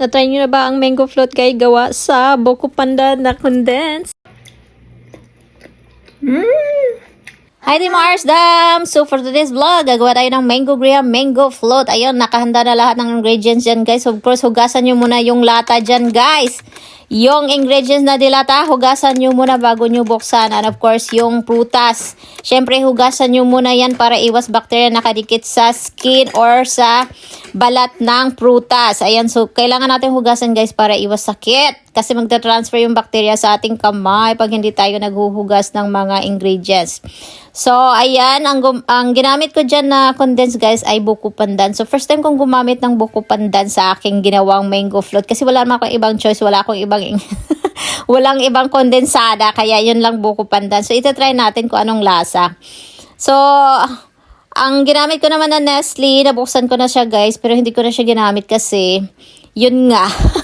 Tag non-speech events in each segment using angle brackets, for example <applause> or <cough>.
Na-try nyo na ba ang mango float guys gawa sa Boko Panda na condense? Hi Team Mars Dam! So for today's vlog, gagawa tayo ng mango graham mango float. Ayun, nakahanda na lahat ng ingredients dyan guys. Of course, hugasan nyo muna yung lata dyan guys. Yung ingredients na dilata, hugasan nyo muna bago nyo buksan. And of course, yung prutas. Siyempre, hugasan nyo muna yan para iwas bacteria nakadikit sa skin or sa balat ng prutas. Ayan, so kailangan natin hugasan guys para iwas sakit. Kasi magta-transfer yung bacteria sa ating kamay pag hindi tayo naghuhugas ng mga ingredients. So, ayan, ang, ang ginamit ko dyan na condense guys ay buko pandan. So, first time kong gumamit ng buko pandan sa aking ginawang mango float. Kasi wala naman akong ibang choice, wala akong ibang <laughs> walang ibang kondensada. Kaya yun lang buko pandan. So, ito try natin kung anong lasa. So, ang ginamit ko naman na Nestle, nabuksan ko na siya guys, pero hindi ko na siya ginamit kasi, yun nga. <laughs>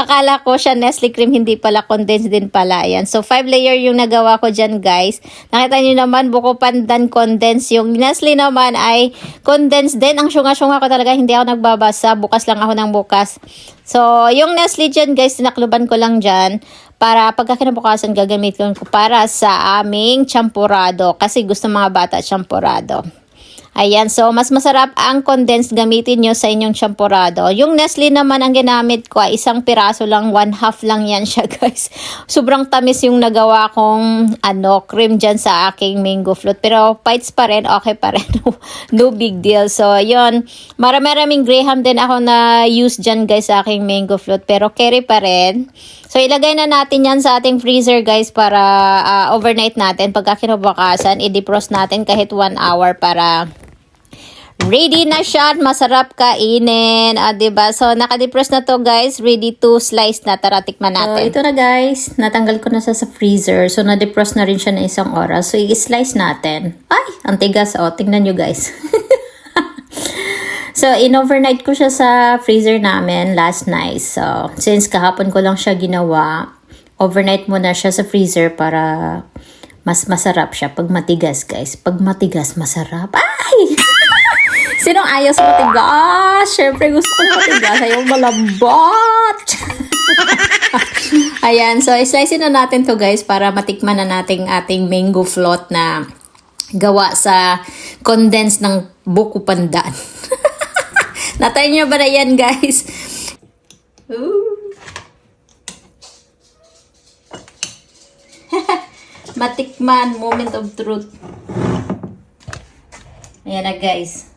Akala ko siya Nestle cream, hindi pala condensed din pala. Ayan. So, five layer yung nagawa ko dyan, guys. Nakita niyo naman, buko pandan condensed. Yung Nestle naman ay condensed din. Ang syunga-syunga ko talaga, hindi ako nagbabasa. Bukas lang ako ng bukas. So, yung Nestle dyan, guys, tinakluban ko lang dyan para pagka kinabukasan gagamitin ko para sa aming champurado. Kasi gusto mga bata champurado. Ayan, so mas masarap ang condensed gamitin nyo sa inyong champurado. Yung Nestle naman ang ginamit ko, ay isang piraso lang, one half lang yan siya <laughs> guys. Sobrang tamis yung nagawa kong ano, cream dyan sa aking mango float. Pero bites pa rin, okay pa rin. <laughs> no big deal. So, yun. Marami-raming graham din ako na use dyan guys sa aking mango float. Pero carry pa rin. So, ilagay na natin yan sa ating freezer guys para ah, overnight natin. Pagka kinabakasan, i-defrost natin kahit one hour para Ready na siya at masarap kainin. Ah, 'di ba? So, naka-defrost na to, guys. Ready to slice na. Tara, tikman natin. So, ito na, guys. Natanggal ko na siya sa freezer. So, na-defrost na rin siya na isang oras. So, i-slice natin. Ay, ang tigas. Oh, tingnan nyo, guys. <laughs> so, in-overnight ko siya sa freezer namin last night. So, since kahapon ko lang siya ginawa, overnight muna siya sa freezer para mas masarap siya pag matigas, guys. Pag matigas, masarap. Ay! <laughs> Sinong ayaw sa matigas? Siyempre gusto ko matigas. Ayaw malambot. <laughs> Ayan, so slice na natin to guys para matikman na natin ating mango float na gawa sa condense ng buko pandan. <laughs> Natay nyo ba na yan guys? Ooh. <laughs> Matikman, moment of truth. Ayan na guys.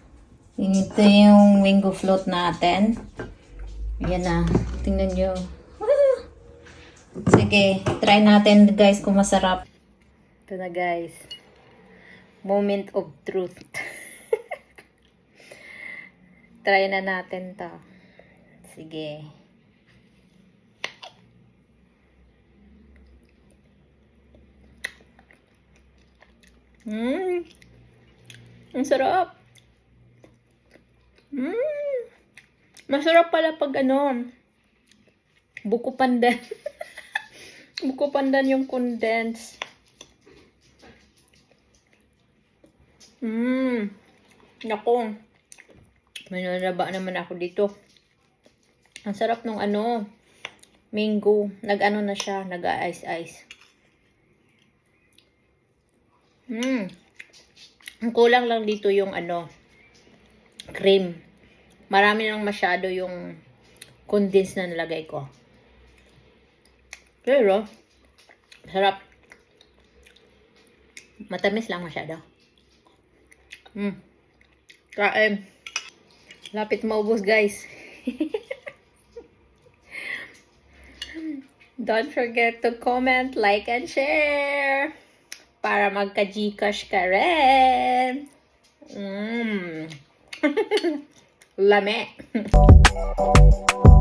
Ito yung mango float natin. Ayan na. Tingnan nyo. <laughs> Sige, try natin guys kung masarap. Ito na guys. Moment of truth. Try na natin to. Sige. Mmm. Ang sarap. Mmm. Masarap pala pag ano, buko pandan. <laughs> buko pandan yung condense. Mmm. Nako. May nalaba naman ako dito. Ang sarap nung ano, mango. Nag-ano na siya, nag-ice-ice. Mmm. Ang kulang lang dito yung ano, cream. Marami nang masyado yung condense na nalagay ko. Pero, sarap. Matamis lang masyado. Mm. Kain. Lapit maubos, guys. Don't forget to comment, like, and share para magka-Gcash ka rin. Mmm. <laughs> Lame. <laughs>